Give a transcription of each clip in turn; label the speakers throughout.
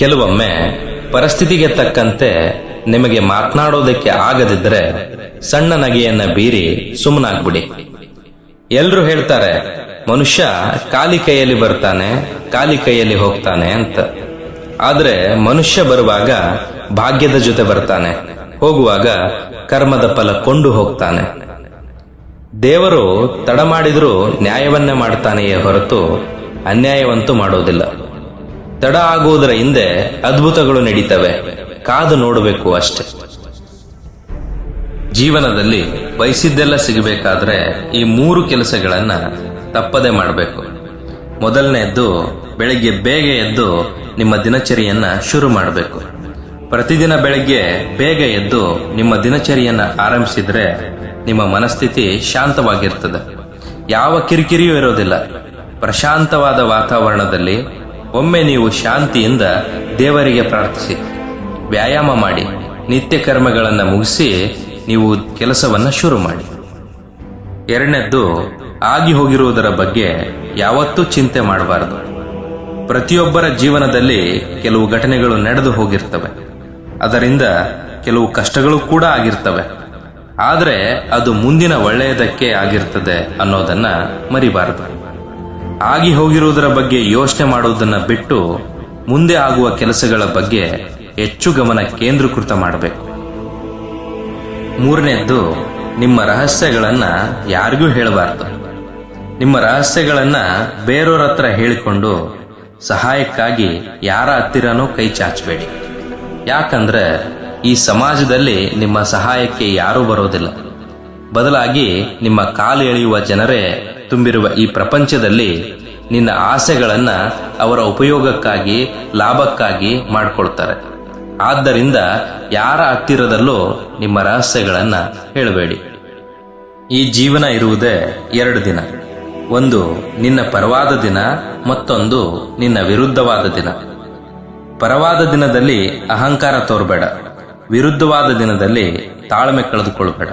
Speaker 1: ಕೆಲವೊಮ್ಮೆ ಪರಿಸ್ಥಿತಿಗೆ ತಕ್ಕಂತೆ ನಿಮಗೆ ಮಾತನಾಡೋದಕ್ಕೆ ಆಗದಿದ್ರೆ ಸಣ್ಣ ನಗೆಯನ್ನ ಬೀರಿ ಸುಮ್ಮನಾಗ್ಬಿಡಿ. ಎಲ್ರು ಹೇಳ್ತಾರೆ, ಮನುಷ್ಯ ಖಾಲಿ ಕೈಯಲ್ಲಿ ಬರ್ತಾನೆ, ಖಾಲಿ ಕೈಯಲ್ಲಿ ಹೋಗ್ತಾನೆ ಅಂತ. ಆದ್ರೆ ಮನುಷ್ಯ ಬರುವಾಗ ಭಾಗ್ಯದ ಜೊತೆ ಬರ್ತಾನೆ, ಹೋಗುವಾಗ ಕರ್ಮದ ಫಲ ಕೊಂಡು ಹೋಗ್ತಾನೆ. ದೇವರು ತಡ ಮಾಡಿದ್ರೂ ನ್ಯಾಯವನ್ನೇ ಮಾಡ್ತಾನೆಯೇ ಹೊರತು ಅನ್ಯಾಯವಂತೂ ಮಾಡೋದಿಲ್ಲ. ತಡ ಆಗುವುದರ ಹಿಂದೆ ಅದ್ಭುತಗಳು ನಡೀತವೆ. ಕಾದು ನೋಡಬೇಕು ಅಷ್ಟೆ. ಜೀವನದಲ್ಲಿ ಬಯಸಿದ್ದೆಲ್ಲ ಸಿಗಬೇಕಾದ್ರೆ ಈ ಮೂರು ಕೆಲಸಗಳನ್ನ ತಪ್ಪದೆ ಮಾಡಬೇಕು. ಮೊದಲನೆಯದ್ದು ಬೆಳಗ್ಗೆ ಬೇಗ ಎದ್ದು ನಿಮ್ಮ ದಿನಚರಿಯನ್ನ ಶುರು ಮಾಡಬೇಕು. ಪ್ರತಿದಿನ ಬೆಳಗ್ಗೆ ಬೇಗ ಎದ್ದು ನಿಮ್ಮ ದಿನಚರಿಯನ್ನ ಆರಂಭಿಸಿದ್ರೆ ನಿಮ್ಮ ಮನಸ್ಥಿತಿ ಶಾಂತವಾಗಿರ್ತದೆ. ಯಾವ ಕಿರಿಕಿರಿಯೂ ಇರೋದಿಲ್ಲ. ಪ್ರಶಾಂತವಾದ ವಾತಾವರಣದಲ್ಲಿ ಒಮ್ಮೆ ನೀವು ಶಾಂತಿಯಿಂದ ದೇವರಿಗೆ ಪ್ರಾರ್ಥಿಸಿ. ವ್ಯಾಯಾಮ ಮಾಡಿ, ನಿತ್ಯ ಕರ್ಮಗಳನ್ನು ಮುಗಿಸಿ ನೀವು ಕೆಲಸವನ್ನು ಶುರು ಮಾಡಿ. ಎರಡನೇದ್ದು, ಆಗಿ ಹೋಗಿರುವುದರ ಬಗ್ಗೆ ಯಾವತ್ತೂ ಚಿಂತೆ ಮಾಡಬಾರದು. ಪ್ರತಿಯೊಬ್ಬರ ಜೀವನದಲ್ಲಿ ಕೆಲವು ಘಟನೆಗಳು ನಡೆದು ಹೋಗಿರ್ತವೆ. ಅದರಿಂದ ಕೆಲವು ಕಷ್ಟಗಳು ಕೂಡ ಆಗಿರ್ತವೆ. ಆದರೆ ಅದು ಮುಂದಿನ ಒಳ್ಳೆಯದಕ್ಕೆ ಆಗಿರ್ತದೆ ಅನ್ನೋದನ್ನ ಮರಿಬಾರದು. ಆಗಿ ಹೋಗಿರುವುದರ ಬಗ್ಗೆ ಯೋಚನೆ ಮಾಡುವುದನ್ನು ಬಿಟ್ಟು ಮುಂದೆ ಆಗುವ ಕೆಲಸಗಳ ಬಗ್ಗೆ ಹೆಚ್ಚು ಗಮನ ಕೇಂದ್ರೀಕೃತ ಮಾಡಬೇಕು. ಮೂರನೇದ್ದು, ನಿಮ್ಮ ರಹಸ್ಯಗಳನ್ನು ಯಾರಿಗೂ ಹೇಳಬಾರ್ದು. ನಿಮ್ಮ ರಹಸ್ಯಗಳನ್ನು ಬೇರೆಯವ್ರ ಹತ್ರ ಹೇಳಿಕೊಂಡು ಸಹಾಯಕ್ಕಾಗಿ ಯಾರ ಹತ್ತಿರನೂ ಕೈ ಚಾಚಬೇಡಿ. ಯಾಕಂದ್ರೆ ಈ ಸಮಾಜದಲ್ಲಿ ನಿಮ್ಮ ಸಹಾಯಕ್ಕೆ ಯಾರೂ ಬರೋದಿಲ್ಲ. ಬದಲಾಗಿ ನಿಮ್ಮ ಕಾಲು ಎಳೆಯುವ ಜನರೇ ತುಂಬಿರುವ ಈ ಪ್ರಪಂಚದಲ್ಲಿ ನಿನ್ನ ಆಸೆಗಳನ್ನ ಅವರ ಉಪಯೋಗಕ್ಕಾಗಿ, ಲಾಭಕ್ಕಾಗಿ ಮಾಡಿಕೊಳ್ತಾರೆ. ಆದ್ದರಿಂದ ಯಾರ ಹತ್ತಿರದಲ್ಲೂ ನಿಮ್ಮ ರಹಸ್ಯಗಳನ್ನ ಹೇಳಬೇಡಿ. ಈ ಜೀವನ ಇರುವುದೇ ಎರಡು ದಿನ. ಒಂದು ನಿನ್ನ ಪರವಾದ ದಿನ, ಮತ್ತೊಂದು ನಿನ್ನ ವಿರುದ್ಧವಾದ ದಿನ. ಪರವಾದ ದಿನದಲ್ಲಿ ಅಹಂಕಾರ ತೋರಬೇಡ. ವಿರುದ್ಧವಾದ ದಿನದಲ್ಲಿ ತಾಳ್ಮೆ ಕಳೆದುಕೊಳ್ಬೇಡ.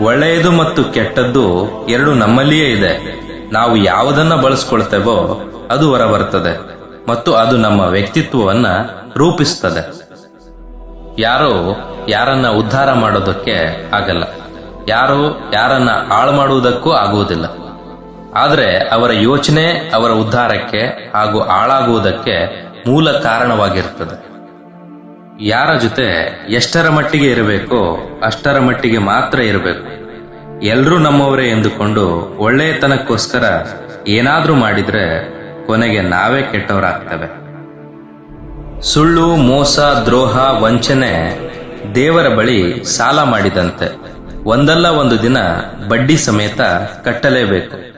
Speaker 1: ಒಳ್ಳೆಯದು ಮತ್ತು ಕೆಟ್ಟದ್ದು ಎರಡು ನಮ್ಮಲ್ಲಿಯೇ ಇದೆ. ನಾವು ಯಾವುದನ್ನ ಬಳಸ್ಕೊಳ್ತೇವೋ ಅದು ಹೊರಬರ್ತದೆ ಮತ್ತು ಅದು ನಮ್ಮ ವ್ಯಕ್ತಿತ್ವವನ್ನ ರೂಪಿಸ್ತದೆ. ಯಾರೋ ಯಾರನ್ನ ಉದ್ಧಾರ ಮಾಡೋದಕ್ಕೆ ಆಗಲ್ಲ. ಯಾರೋ ಯಾರನ್ನ ಹಾಳು ಮಾಡುವುದಕ್ಕೂ ಆಗುವುದಿಲ್ಲ. ಆದರೆ ಅವರ ಯೋಚನೆ ಅವರ ಉದ್ಧಾರಕ್ಕೆ ಹಾಗೂ ಹಾಳಾಗುವುದಕ್ಕೆ ಮೂಲ ಕಾರಣವಾಗಿರುತ್ತದೆ ಯಾರ ಜೊತೆ ಎಷ್ಟರ ಮಟ್ಟಿಗೆ ಇರಬೇಕೋ ಅಷ್ಟರ ಮಟ್ಟಿಗೆ ಮಾತ್ರ ಇರಬೇಕು. ಎಲ್ಲರೂ ನಮ್ಮವರೇ ಎಂದುಕೊಂಡು ಒಳ್ಳೆಯತನಕ್ಕೋಸ್ಕರ ಏನಾದರೂ ಮಾಡಿದ್ರೆ ಕೊನೆಗೆ ನಾವೇ ಕೆಟ್ಟವರಾಗ್ತವೆ. ಸುಳ್ಳು, ಮೋಸ, ದ್ರೋಹ, ವಂಚನೆ ದೇವರ ಬಳಿ ಸಾಲ ಮಾಡಿದಂತೆ. ಒಂದಲ್ಲ ಒಂದು ದಿನ ಬಡ್ಡಿ ಸಮೇತ ಕಟ್ಟಲೇಬೇಕು.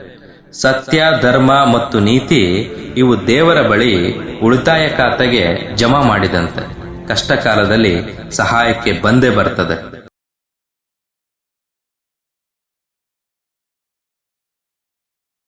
Speaker 1: ಸತ್ಯ, ಧರ್ಮ ಮತ್ತು ನೀತಿ ಇವು ದೇವರ ಬಳಿ ಉಳಿತಾಯ ಖಾತೆಗೆ ಜಮಾ ಮಾಡಿದಂತೆ. ಕಷ್ಟ ಕಾಲದಲ್ಲಿ ಸಹಾಯಕ್ಕೆ ಬಂದೇ ಬರ್ತದೆ.